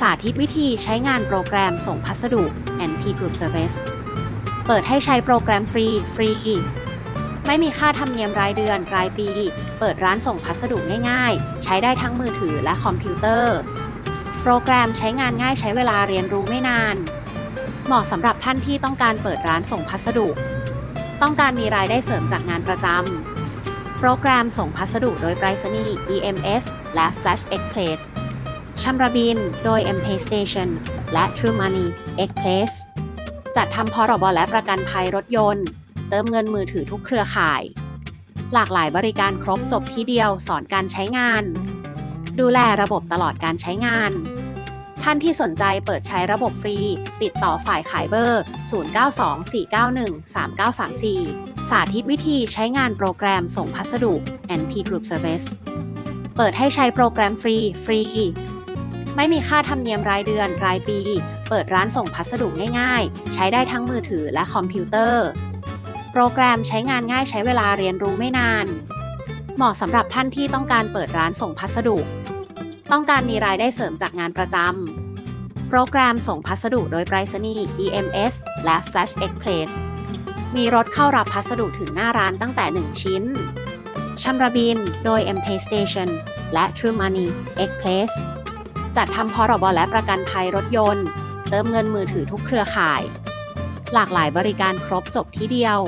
สาธิตวิธีใช้งานโปรแกรมส่งพัสดุ NP Group Service เปิดให้ใช้โปรแกรมฟรี ฟรี ไม่มีค่าธรรมเนียมรายเดือน รายปี เปิดร้านส่งพัสดุง่ายๆ ใช้ได้ทั้งมือถือและคอมพิวเตอร์ โปรแกรมใช้งานง่ายใช้เวลาเรียนรู้ไม่นาน เหมาะสำหรับท่านที่ต้องการเปิดร้านส่งพัสดุ ต้องการมีรายได้เสริมจากงานประจำโปรแกรมส่งพัสดุโดยไปรษณีย์ EMS และ Flash Express ชำระบิน โดย MPay Station และ True Money Express จัดทำพรบและประกันภัยรถยนต์ เติมเงินมือถือทุกเครือข่าย หลากหลายบริการครบจบที่เดียวสอนการใช้งาน ดูแลระบบตลอดการใช้งาน ท่านที่สนใจเปิดใช้ระบบฟรี ติดต่อฝ่ายขายเบอร์ 0924913934 สาธิตวิธีใช้งานโปรแกรมส่งพัสดุ NP Group Service เปิดให้ใช้โปรแกรมฟรี ฟรี ไม่มีค่าธรรมเนียมรายเดือนรายปี เปิดร้านส่งพัสดุง่ายๆ ใช้ได้ทั้งมือถือและคอมพิวเตอร์ โปรแกรมใช้งานง่ายใช้เวลาเรียนรู้ไม่นาน เหมาะสำหรับท่านที่ต้องการเปิดร้านส่งพัสดุ ต้องการมีรายได้เสริมจากงานประจำ โปรแกรมส่งพัสดุโดยไปรษณีย์ EMS และ Flash Express มีรถเข้ารับพัสดุถึงหน้าร้านตั้งแต่ 1 ชิ้นชำระบินโดย MPay Station และ True Money Express จัดทำพรบและประกันภัยรถยนต์ เติมเงินมือถือทุกเครือข่าย หลากหลายบริการครบจบที่เดียว